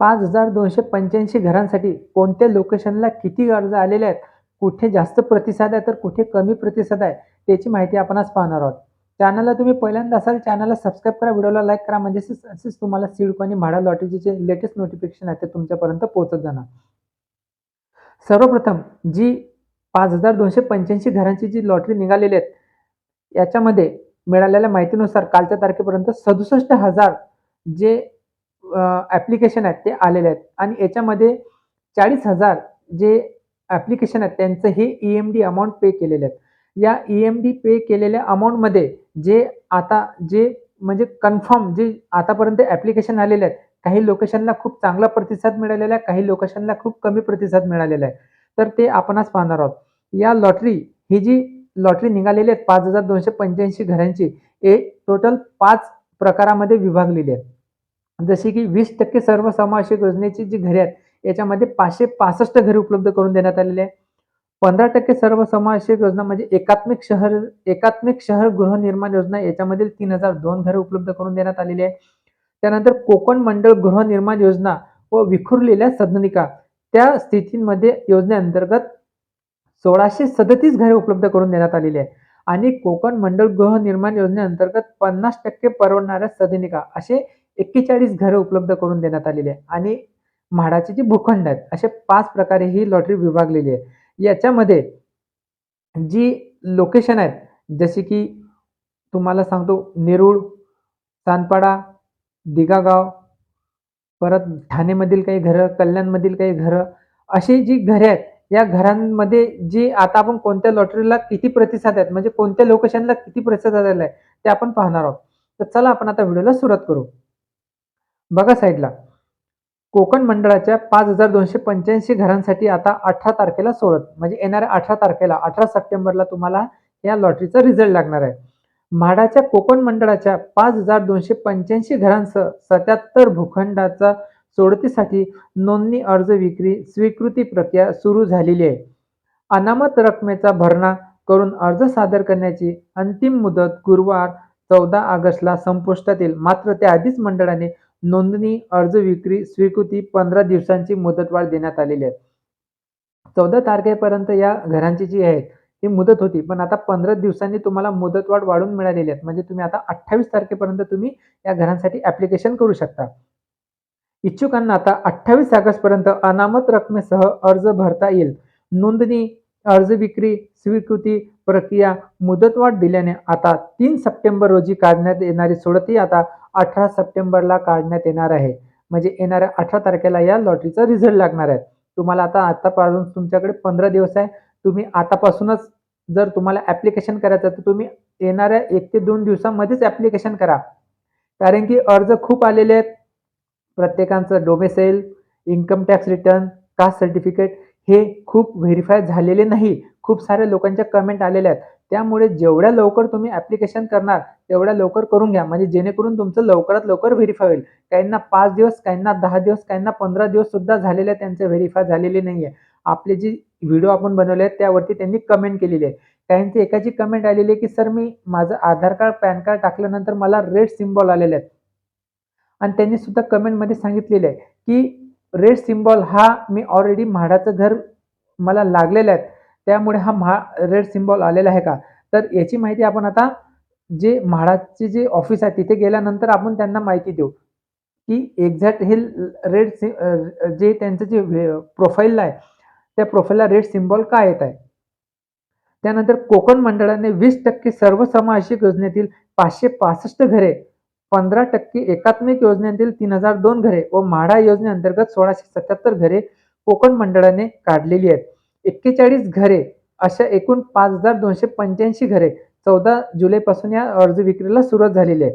पाच हजार दोनशे पंच्याऐंशी घरांसाठी कोणत्या लोकेशनला किती अर्ज आलेले आहेत? कुठे जास्त प्रतिसाद आहे तर कुठे कमी प्रतिसाद आहे? त्याची माहिती आपण आज पाहणार आहोत. चॅनलला तुम्ही पहिल्यांदा असाल चॅनलला सबस्क्राईब करा व्हिडिओला लाईक करा. म्हणजे असेच तुम्हाला सिडको आणि म्हाडा लॉटरीचे जे लेटेस्ट नोटिफिकेशन आहे ते तुमच्यापर्यंत पोहोचत जाणार. सर्वप्रथम जी पाच हजार दोनशे पंच्याऐंशी घरांची जी लॉटरी निघालेली आहेत याच्यामध्ये मिळालेल्या माहितीनुसार कालच्या तारखेपर्यंत सदुसष्ट हजार जे ॲप्लिकेशन आहेत ते आलेले आहेत. आणि याच्यामध्ये चाळीस हजार जे ॲप्लिकेशन आहेत त्यांचं हे E M D amount pay केलेले आहेत. या ई एम डी पे केलेल्या अमाऊंटमध्ये जे आता जे म्हणजे कन्फर्म जे आतापर्यंत ॲप्लिकेशन आलेले आहेत काही लोकेशनला खूप चांगला प्रतिसाद मिळालेला आहे काही लोकेशनला खूप कमी प्रतिसाद मिळालेला आहे. तर ते आपणच पाहणार आहोत. या लॉटरी ही जी लॉटरी निघालेली आहेत पाच हजार दोनशे पंच्याऐंशी घरांची हे टोटल पाच प्रकारामध्ये विभागलेली आहेत. जसे की वीस टक्के सर्व समावेशक योजनेची जी घरे आहेत याच्यामध्ये पाचशे पासष्ट घरे उपलब्ध करून देण्यात आलेले आहे. पंधरा टक्के सर्व समावेशक योजना म्हणजे एकात्मिक शहर एकात्मिक शहर गृहनिर्माण योजना याच्यामधील तीन हजार दोन घरे उपलब्ध करून देण्यात आलेली आहे. त्यानंतर कोकण मंडळ गृहनिर्माण योजना व विखुरलेल्या सदनिका त्या स्थितीमध्ये योजनेअंतर्गत सोळाशे सदतीस घरे उपलब्ध करून देण्यात आलेली आहे. आणि कोकण मंडळ गृहनिर्माण योजनेअंतर्गत पन्नास टक्के परवडणाऱ्या सदनिका असे एक्केचाळीस घरं उपलब्ध करून देण्यात आलेली आहे. आणि म्हाडाचे जे भूखंड आहेत असे पाच प्रकारे ही लॉटरी विभागलेली आहे. याच्यामध्ये जी लोकेशन आहेत जसे की तुम्हाला सांगतो नेरूळ सानपाडा दिगागाव परत ठाणेमधील काही घरं कल्याणमधील काही घरं अशी जी घरे आहेत या घरांमध्ये जी आता आपण कोणत्या लॉटरीला किती प्रतिसाद आहेत म्हणजे कोणत्या लोकेशनला किती प्रतिसाद आलेला आहे ते आपण पाहणार आहोत. तर चला आपण आता व्हिडिओला सुरुवात करू. बघा साईडला. कोकण मंडळाच्या पाच हजार दोनशे पंच्याऐंशी घरांसाठी आता अठरा तारखेला सोडत म्हणजे येणाऱ्या अठरा तारखेला अठरा सप्टेंबरला तुम्हाला या लॉटरीचा रिझल्ट लागणार आहे. म्हाडाच्या कोकण मंडळाच्या पाच हजार दोनशे पंच्याऐंशी घरांसह सत्याहत्तर भूखंडाचा सोडतीसाठी नोंदणी अर्ज विक्री स्वीकृती प्रक्रिया सुरू झालेली आहे. अनामत रकमेचा भरणा करून अर्ज सादर करण्याची अंतिम मुदत गुरुवार चौदा ऑगस्टला संपुष्टात येईल. मात्र त्याआधीच मंडळाने नोंदणी अर्ज विक्री स्वीकृती पंधरा दिवसांची मुदतवाढ देण्यात आलेली आहे. चौदा तारखेपर्यंत या घरांची जी आहे ती मुदत होती. पण आता पंधरा दिवसांनी तुम्हाला मुदतवाढ वाढून मिळालेली आहे. म्हणजे तुम्ही आता अठ्ठावीस तारखेपर्यंत तुम्ही या घरांसाठी ऍप्लिकेशन करू शकता. इच्छुकांना आता अठ्ठावीस ऑगस्टपर्यंत अनामत रकमेसह अर्ज भरता येईल. नोंदणी अर्ज विक्री स्वीकृती प्रक्रिया मुदतवाढ दिल्याने आता तीन सप्टेंबर रोजी काढण्यात येणारी सोडती आता अठरा सप्टेंबरला काढण्यात येणार आहे. म्हणजे येणाऱ्या अठरा तारखेला या लॉटरीचा रिझल्ट लागणार आहे. तुम्हाला आता आतापासून तुमच्याकडे पंधरा दिवस आहे. तुम्ही आतापासूनच जर तुम्हाला ॲप्लिकेशन करायचं तर तुम्ही येणाऱ्या एक ते दोन दिवसामध्येच ॲप्लिकेशन करा. कारण की अर्ज खूप आलेले आहेत. प्रत्येकांचं domicile income tax return caste certificate हे खूप व्हेरीफाय झालेले नाही. खूप साऱ्या लोकांच्या कमेंट आलेल्या आहेत. त्यामुळे जेवढ्या लवकर तुम्ही ॲप्लिकेशन करणार तेवढ्या लवकर करून घ्या. म्हणजे जेणेकरून तुमचं लवकरात लवकर व्हेरीफाय होईल. काहींना पाच दिवस काहींना दहा दिवस काहींना पंधरा दिवस सुद्धा झालेले आहेत त्यांचे व्हेरीफाय झालेले नाही आहे आपले जी व्हिडिओ आपण बनवले आहेत त्यावरती त्यांनी कमेंट केलेली आहे काहींची एकाची कमेंट आलेली आहे की सर मी माझं आधार कार्ड पॅन कार्ड टाकल्यानंतर मला रेड सिम्बॉल आलेले आहेत. आणि त्यांनी सुद्धा कमेंटमध्ये सांगितलेलं आहे की रेड सिम्बॉल हा मी ऑलरेडी म्हाडाचं घर मला लागलेलं आहे. त्यामुळे हा म्हा रेड सिम्बॉल आलेला आहे का? तर याची माहिती आपण आता जे म्हाडाचे जे ऑफिस आहे तिथे गेल्यानंतर आपण त्यांना माहिती देऊ. की एक्झॅक्ट हे रेड सि जे त्यांचं जे प्रोफाईलला आहे त्या प्रोफाईलला रेड सिम्बॉल का येत आहे? त्यानंतर कोकण मंडळाने वीस टक्के सर्व सर्वसमावेशक योजनेतील पाचशे पासष्ट घरे पंधरा टक्के एकात्मिक योजनेतील तीन हजार दोन घरे व म्हाडा योजनेअंतर्गत सोळाशे सत्याहत्तर घरे कोकण मंडळाने काढलेली आहेत. एक्केचाळीस घरे अशा एकूण पाच हजार दोनशे पंच्याऐंशी घरे चौदा जुलैपासून या अर्ज विक्रीला सुरुवात झालेली आहे.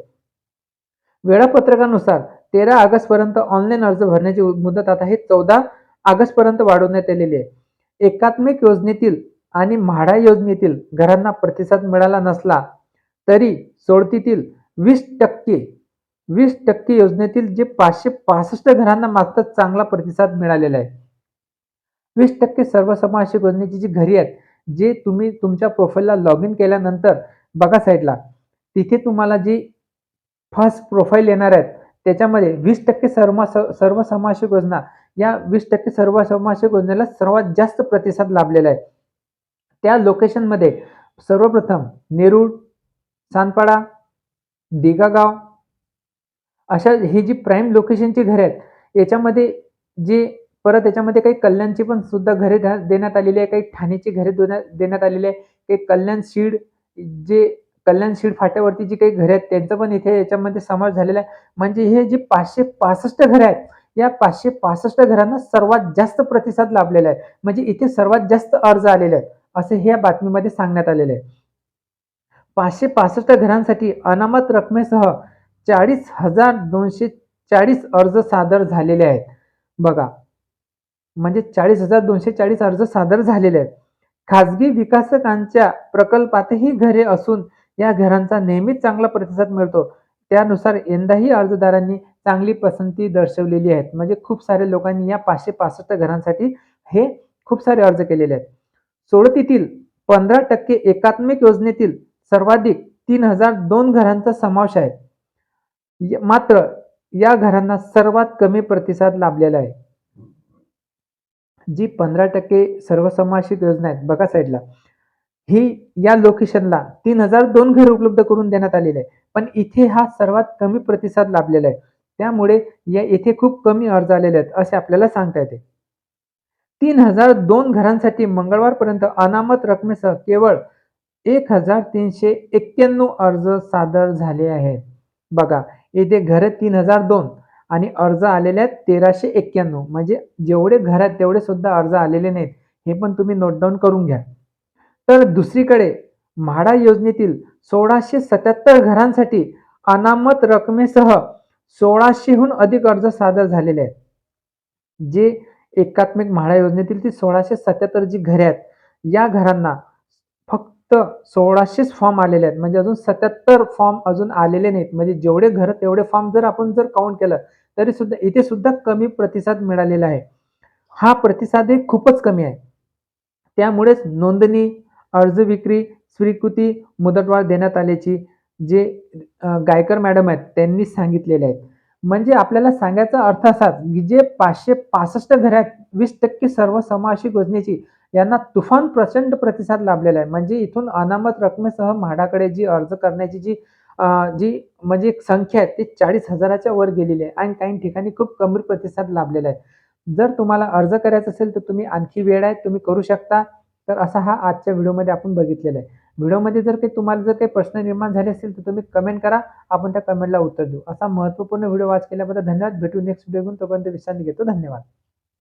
वेळापत्रकानुसार तेरा ऑगस्टपर्यंत ऑनलाईन अर्ज भरण्याची मुदत आता हे चौदा ऑगस्टपर्यंत वाढवण्यात आलेली आहे. एकात्मिक योजनेतील आणि म्हाडा योजनेतील घरांना प्रतिसाद मिळाला नसला तरी सोडतीतील वीस टक्के वीस टक्के योजनेतील जे पाचशे पासष्ट घरांना मात्र चांगला प्रतिसाद मिळालेला आहे. वीस टक्के सर्वसमावेशक योजनेची जी घरी आहेत जे तुम्ही तुमच्या प्रोफाईलला लॉग इन केल्यानंतर बघा साईडला तिथे तुम्हाला जी फर्स्ट प्रोफाईल येणार आहेत त्याच्यामध्ये वीस टक्के सर्व सर्वसमावेशक योजना या वीस टक्के सर्वसमावेशक योजनेला सर्वात जास्त प्रतिसाद लाभलेला आहे. त्या लोकेशनमध्ये सर्वप्रथम नेरूळ सानपाडा दिगागाव. अशा ही जी प्राईम लोकेशनची घरे आहेत याच्यामध्ये जे परत याच्यामध्ये काही कल्याणची पण सुद्धा घरे द्या- देण्यात आलेली आहे काही ठाण्याची घरे देण्यात देण्यात आलेली आहे काही कल्याण शीड जे कल्याण शीड फाट्यावरती जी काही घरे आहेत त्यांचं पण इथे याच्यामध्ये समावेश झालेला आहे. म्हणजे हे जे पाचशे पासष्ट घरे आहेत या पाचशे पासष्ट घरांना सर्वात जास्त प्रतिसाद लाभलेला आहे. म्हणजे इथे सर्वात जास्त अर्ज आलेले आहेत असे ह्या बातमीमध्ये सांगण्यात आलेले आहे. पाचशे पासष्ट घरांसाठी अनामत रकमेसह चाळीस हजार दोनशे चाळीस अर्ज सादर झालेले आहेत. बघा म्हणजे चाळीस हजार दोनशे चाळीस अर्ज सादर झालेले आहेत. खाजगी विकासकांच्या प्रकल्पातही घरे असून या घरांचा नेहमीच चांगला प्रतिसाद मिळतो. त्यानुसार यंदाही अर्जदारांनी चांगली पसंती दर्शवलेली आहेत. म्हणजे खूप सारे लोकांनी या पाचशे पासष्ट घरांसाठी हे खूप सारे अर्ज केलेले आहेत. सोडतीतील पंधरा टक्के एकात्मिक योजनेतील सर्वाधिक तीन हजार दोन घरांचा समावेश आहे. मात्र या घरांना सर्वात कमी प्रतिसाद लाभलेला आहे. जी पंधरा टक्के सर्वसमावेशक योजना आहेत बघा साईडला. ही या लोकेशनला तीन हजार दोन घर उपलब्ध करून देण्यात आलेले आहे पण इथे हा सर्वात कमी प्रतिसाद लाभलेला आहे. त्यामुळे या इथे खूप कमी अर्ज आलेले आहेत असे आपल्याला सांगता येते. तीन हजार दोन घरांसाठी मंगळवारपर्यंत अनामत रकमेसह केवळ एक हजार तीनशे एक्क्याण्णव अर्ज सादर झाले आहेत. बघा येथे घर तीन हजार दोन आणि अर्ज आलेले आहेत तेराशे एक्क्याण्णव. म्हणजे जेवढे घर आहेत तेवढे सुद्धा अर्ज आलेले नाहीत. हे पण तुम्ही नोट डाऊन करून घ्या. तर दुसरीकडे म्हाडा योजनेतील सोळाशे सत्याहत्तर घरांसाठी अनामत रकमेसह सोळाशेहून अधिक अर्ज सादर झालेले आहेत. जे एकात्मिक म्हाडा योजनेतील ती सोळाशे सत्याहत्तर जी घरे आहेत या घरांना फक्त सोळाशेच फॉर्म आलेले आहेत. म्हणजे अजून सत्याहत्तर फॉर्म अजून आलेले नाहीत. म्हणजे जेवढे घर तेवढे फॉर्म जर आपण जर काउंट केलं तरी सुद्धा इथे सुद्धा कमी प्रतिसाद मिळालेला आहे. हा प्रतिसाद हे खूपच कमी आहे. त्यामुळेच नोंदणी अर्ज विक्री स्वीकृती मुदतवाढ देण्यात आल्याची जे गायकर मॅडम आहेत त्यांनी सांगितलेले आहेत. म्हणजे आपल्याला सांगायचा अर्थ असाच की जे पाचशे पासष्ट घरात वीस टक्के सर्व समावेशिक योजनेची यांना तुफान प्रचंड प्रतिसाद लाभलेला आहे. म्हणजे इथून अनामत रकमेसह म्हाडाकडे जी अर्ज करण्याची जी जी म्हणजे एक संख्या आहे ती चाळीस हजाराच्या वर गेलेली आहे आणि काही ठिकाणी खूप कमी प्रतिसाद लाभलेला आहे. जर तुम्हाला अर्ज करायचा असेल तर तुम्ही आणखी वेळ आहे तुम्ही करू शकता. तर असा हा आजच्या व्हिडिओमध्ये आपण बघितलेला आहे. व्हिडिओमध्ये जर काही तुम्हाला जर काही प्रश्न निर्माण झाले असतील तर तुम्ही कमेंट करा. आपण त्या कमेंटला उत्तर देऊ. असा महत्त्वपूर्ण व्हिडिओ वाच केल्याबद्दल धन्यवाद. भेटू नेक्स्ट व्हिडिओ घेऊन. तोपर्यंत विश्रांती घेतो. धन्यवाद.